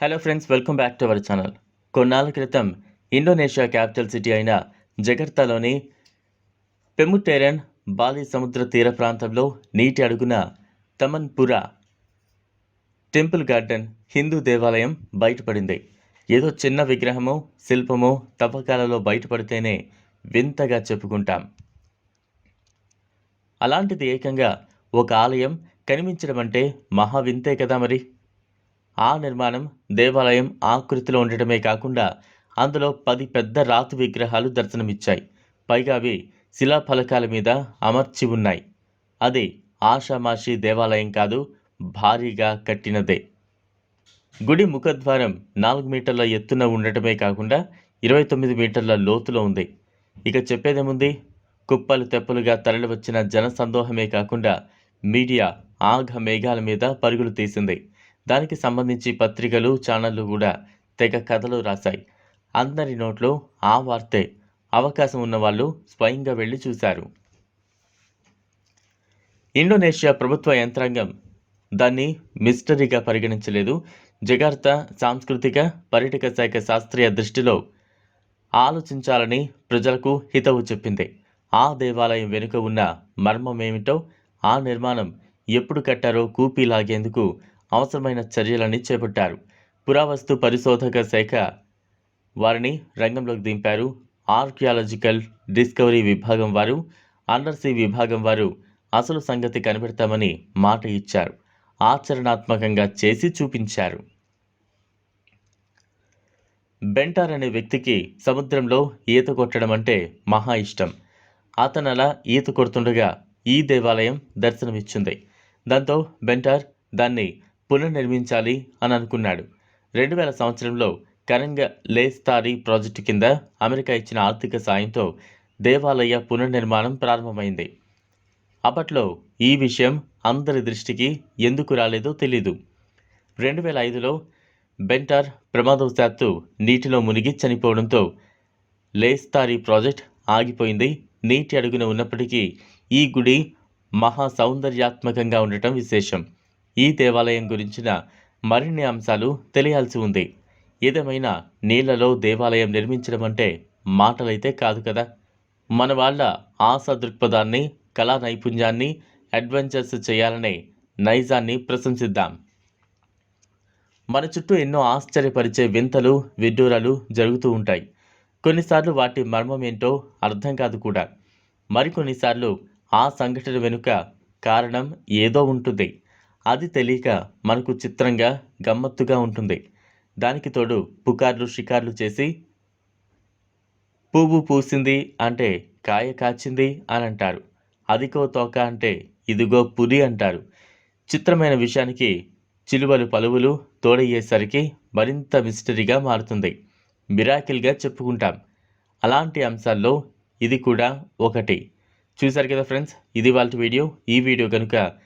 Hello friends welcome back to our channel కొన్నాళ్ళ క్రితం Indonesia capital city అయిన జగర్తాలోని పెముటేరన్ Bali సముద్ర తీర ప్రాంతంలో నీటి అడుగున తమన్పురా టెంపుల్ గార్డెన్ హిందూ దేవాలయం బయటపడింది. ఏదో చిన్న విగ్రహమో శిల్పమో తవ్వకాలలో బయటపడితేనే వింతగా చెప్పుకుంటాం. అలాంటిది ఏకంగా ఒక ఆలయం కనిపించడం అంటే మహా వింతే కదా మరి? ఆ నిర్మాణం దేవాలయం ఆకృతిలో ఉండటమే కాకుండా అందులో పది పెద్ద రాతి విగ్రహాలు దర్శనమిచ్చాయి. పైగా అవి శిలాఫలకాల మీద అమర్చి ఉన్నాయి. అది ఆషామాషి దేవాలయం కాదు భారీగా కట్టినదే. గుడి ముఖద్వారం నాలుగు మీటర్ల ఎత్తున ఉండటమే కాకుండా ఇరవై తొమ్మిది మీటర్ల లోతులో ఉంది. ఇక చెప్పేదేముంది? కుప్పలు తెప్పలుగా తరలివచ్చిన జన సందోహమే కాకుండా మీడియా ఆఘ మేఘాల మీద పరుగులు తీసింది. దానికి సంబంధించి పత్రికలు ఛానళ్ళు కూడా తెగ కథలు రాశాయి. అందరి నోట్లో ఆ వార్తే అవకాశం ఉన్నవాళ్ళు స్వయంగా వెళ్ళి చూశారు. ఇండోనేషియా ప్రభుత్వ యంత్రాంగం దాన్ని మిస్టరీగా పరిగణించలేదు. జగార్తా సాంస్కృతిక పర్యాటక శాఖ శాస్త్రీయ దృష్టిలో ఆలోచించాలని ప్రజలకు హితవు చెప్పింది. ఆ దేవాలయం వెనుక ఉన్న మర్మమేమిటో ఆ నిర్మాణం ఎప్పుడు కట్టారో కూపీ లాగేందుకు అవసరమైన చర్యలని చేపట్టారు. పురావస్తు పరిశోధక శాఖ వారిని రంగంలోకి దింపారు. ఆర్కియాలజికల్ డిస్కవరీ విభాగం వారు అండర్సీ విభాగం వారు అసలు సంగతి కనిపెడతామని మాట ఇచ్చారు. ఆచరణాత్మకంగా చేసి చూపించారు. బెంటార్ అనే వ్యక్తికి సముద్రంలో ఈత కొట్టడం అంటే మహా ఇష్టం. అతను అలా ఈత కొడుతుండగా ఈ దేవాలయం దర్శనమిచ్చింది. దాంతో బెంటార్ దాన్ని పునర్నిర్మించాలి అని అనుకున్నాడు. రెండు వేల సంవత్సరంలో కరంగ లేస్తారి ప్రాజెక్టు కింద అమెరికా ఇచ్చిన ఆర్థిక సాయంతో దేవాలయ పునర్నిర్మాణం ప్రారంభమైంది. అప్పట్లో ఈ విషయం అందరి దృష్టికి ఎందుకు రాలేదో తెలీదు. రెండు వేల ఐదులో బెంటార్ ప్రమాదవశాత్తు నీటిలో మునిగి చనిపోవడంతో లేస్తారి ప్రాజెక్ట్ ఆగిపోయింది. నీటి అడుగున ఉన్నప్పటికీ ఈ గుడి మహా సౌందర్యాత్మకంగా ఉండటం విశేషం. ఈ దేవాలయం గురించిన మరిన్ని అంశాలు తెలియాల్సి ఉంది. ఏదేమైనా నీళ్ళలో దేవాలయం నిర్మించడం అంటే మాటలైతే కాదు కదా. మన వాళ్ళ ఆశ దృక్పథాన్ని కళా నైపుణ్యాన్ని అడ్వెంచర్స్ చేయాలనే నైజాన్ని ప్రశంసిద్దాం. మన చుట్టూ ఎన్నో ఆశ్చర్యపరిచే వింతలు విడ్డూరాలు జరుగుతూ ఉంటాయి. కొన్నిసార్లు వాటి మర్మం ఏంటో అర్థం కాదు కూడా. మరికొన్నిసార్లు ఆ సంఘటన వెనుక కారణం ఏదో ఉంటుంది. అది తెలియక మనకు చిత్రంగా గమ్మత్తుగా ఉంటుంది. దానికి తోడు పుకార్లు షికార్లు చేసి పువ్వు పూసింది అంటే కాయ కాచింది అని అంటారు. అదిగో తోక అంటే ఇదిగో పురి అంటారు. చిత్రమైన విషయానికి చిలువలు పలువులు తోడయ్యేసరికి మరింత మిస్టరీగా మారుతుంది. మిరాకిల్గా చెప్పుకుంటాం. అలాంటి అంశాల్లో ఇది కూడా ఒకటి. చూశారు కదా ఫ్రెండ్స్? ఇది వాళ్ళ వీడియో. ఈ వీడియో కనుక